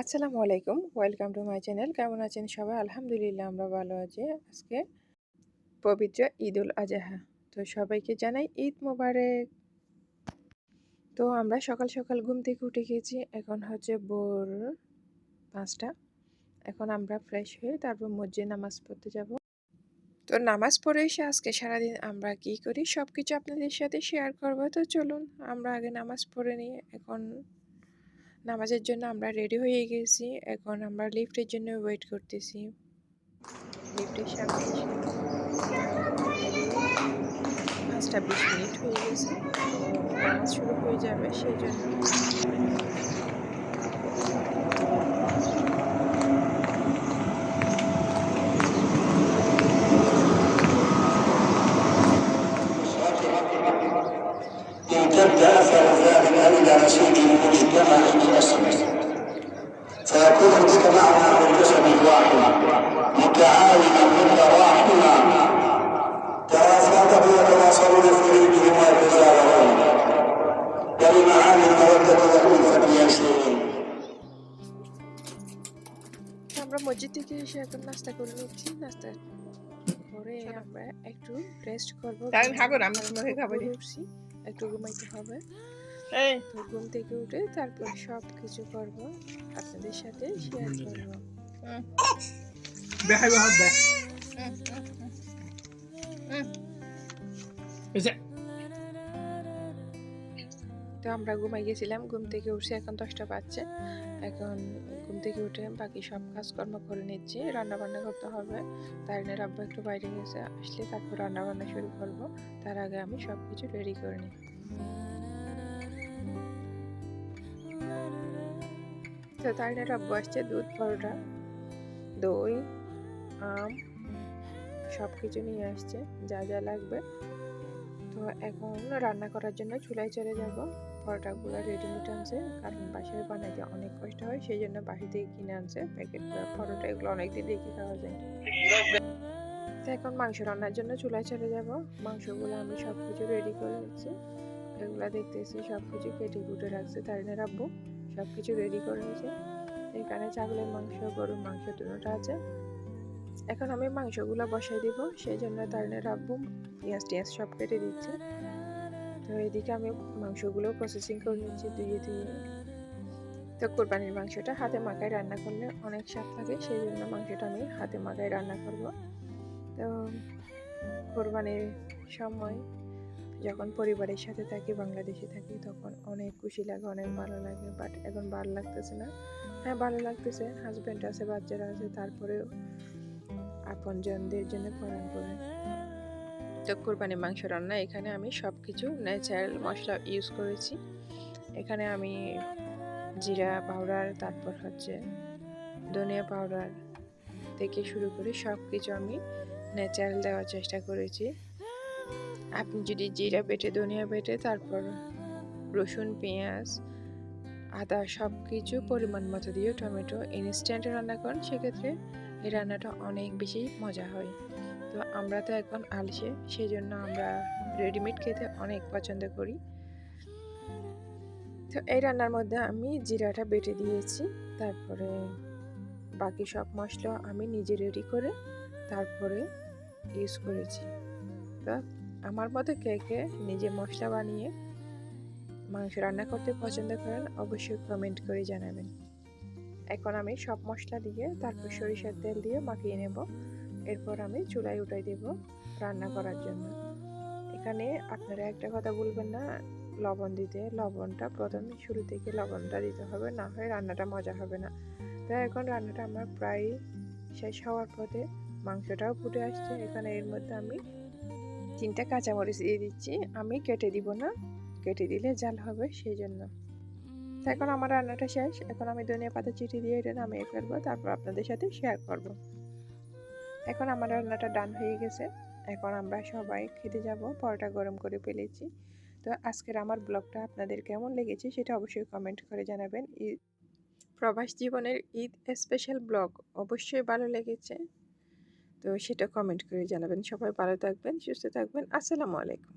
আসসালামু আলাইকুম। Welcome to my channel কেমন আছেন সবাই? আলহামদুলিল্লাহ, আমরা ভালো আছি। আজকে পবিত্র ঈদ উল আজহা। তো সবাইকে জানাই ঈদ মোবারক। তো আমরা সকাল সকাল ঘুম থেকে উঠে গেছি এখন হচ্ছে ভোর পাঁচটা। এখন আমরা ফ্রেশ হয়ে তারপর মসজিদে নামাজ পড়তে যাব। তো নামাজ পড়ে এসে আজকে সারাদিন আমরা কি করি? সব কিছু আপনাদের সাথে শেয়ার করব। তো চলুন, আমরা আগে নামাজ পড়ে নিই। এখন নামাজের জন্য আমরা রেডি হয়ে গেছি। এখন আমরা লিফটের জন্য ওয়েট করতেছি। লিফটের সামনে পাঁচটা বিশ মিনিট হয়ে গেছে। নামাজ শুরু হয়ে যাবে, সেই জন্য من جسد واحد متعاونا متراحما توافقوا يتواصلون في بيوتهم ويتزاورون ولمعاني المودة والألفة يسيرون আমরা মসজিদ থেকে এসে এখন নাস্তা করে নিচ্ছি নাস্তা করে আমরা একটু রেস্ট করবো তাই খাবো না, আমি তোমাকে খাবো রে। ঘুমিয়ে উঠছি একটু ঘুমাইতে হবে এই তো ঘুম থেকে উঠে তারপর সব কিছু করব আপনাদের সাথে শেয়ার করব। তো আমরা ঘুমাই গেছিলাম ঘুম থেকে উঠছি এখন দশটা বাজছে। এখন ঘুম থেকে উঠে বাকি সব কাজকর্ম করে নিচ্ছি রান্না বান্না করতে হবে। তারিনের আব্বু একটু বাইরে গেছে আসলে তারপর রান্না বান্না শুরু করব। তার আগে আমি সব কিছু রেডি করে নিই তো তারিনের আব্বু আসছে দুধ, পরোটা, দই, আম সব কিছু নিয়ে আসছে, যা যা লাগবে। তো এখন রান্না করার জন্য চুলায় চলে যাব। পরোটাগুলো রেডিমেড আনছে, কারণ বাসায় বানাইতে অনেক কষ্ট হয় সেই জন্য বাসা থেকে কিনে আনছে। প্যাকেট পরোটা, এগুলো অনেকদিন রেখে খাওয়া যায়। তো এখন মাংস রান্নার জন্য চুলায় চলে যাব। মাংসগুলো আমি সব কিছু রেডি করে নিচ্ছি। এগুলো দেখতেছি সব কিছু কেটে কুটে রাখছে। তারিনের আব্বু সব কিছু রেডি করে নিয়েছে। এখানে ছাগলের মাংস, গরুর মাংস দুটোটা আছে। এখন আমি মাংসগুলো বসাই দিব সেই জন্য তারিনের আব্বু পেঁয়াজ টিয়াজ সব কেটে দিচ্ছে। তো এদিকে আমি মাংসগুলো প্রসেসিং করে নিচ্ছি ধুয়ে ধুয়ে। তো কোরবানির মাংসটা হাতে মাখায় রান্না করলে অনেক স্বাদ লাগে সেই জন্য মাংসটা আমি হাতে মাখায় রান্না করব। তো কোরবানির সময় যখন পরিবারের সাথে থাকি, বাংলাদেশে থাকি, তখন অনেক খুশি লাগে, অনেক ভালো লাগে। বাট এখন ভালো লাগতেছে না। হ্যাঁ ভালো লাগতেছে। হাজব্যান্ড আছে, বাচ্চারা আছে, তারপরেও আপনজনদের জন্য পরাণ করে। তো কোরবানি, মাংস রান্না, এখানে আমি সব কিছু ন্যাচারাল মশলা ইউজ করেছি। এখানে আমি জিরা পাউডার, তারপর হচ্ছে ধনিয়া পাউডার থেকে শুরু করে সব কিছু আমি ন্যাচারাল দেওয়ার চেষ্টা করেছি। আপনি যদি জিরা বেটে, ধনিয়া বেটে, তারপর রসুন, পেঁয়াজ, আদা সব কিছু পরিমাণ মতো দিয়ে টমেটো ইনস্ট্যান্ট রান্না করেন, সেক্ষেত্রে এই রান্নাটা অনেক বেশি মজা হয়। তো আমরা তো এখন আলসে সেই জন্য আমরা রেডিমেড খেতে অনেক পছন্দ করি। তো এই রান্নার মধ্যে আমি জিরাটা বেটে দিয়েছি, তারপরে বাকি সব মশলা আমি নিজে রেডি করে তারপরে ইউজ করেছি। তো আমার মতো কে কে নিজে মশলা বানিয়ে মাংস রান্না করতে পছন্দ করেন, অবশ্যই কমেন্ট করে জানাবেন। এখন আমি সব মশলা দিয়ে তারপর সরিষার তেল দিয়ে মাখিয়ে নেব। এরপর আমি চুলায় উঠাই দেব রান্না করার জন্য। এখানে আপনারা একটা কথা বলবেন না, লবণ দিতে, লবণটা প্রথমে শুরু থেকে লবণটা দিতে হবে, না হয় রান্নাটা মজা হবে না। তাই এখন রান্নাটা আমার প্রায় শেষ হওয়ার পথে মাংসটাও ফুটে আসছে। এখানে এর মধ্যে আমি তিনটা কাঁচামরিচ দিয়ে দিচ্ছি। আমি কেটে দিব না, কেটে দিলে জাল হবে সেই জন্য এখন আমার রান্নাটা শেষ। এখন আমি ধনিয়া পাতা চিটি দিয়ে এটা নামিয়ে ফেলব, তারপর আপনাদের সাথে শেয়ার করব। এখন আমার রান্নাটা ডান হয়ে গেছে। এখন আমরা সবাই খেতে যাব, পরোটা গরম করে ফেলেছি। তো আজকের আমার ব্লগটা আপনাদের কেমন লেগেছে সেটা অবশ্যই কমেন্ট করে জানাবেন। ঈদ প্রবাস জীবনের ঈদ স্পেশাল ব্লগ অবশ্যই ভালো লেগেছে। তো সেটা কমেন্ট করে জানাবেন। সবাই ভালো থাকবেন সুস্থ থাকবেন। আসসালামু আলাইকুম।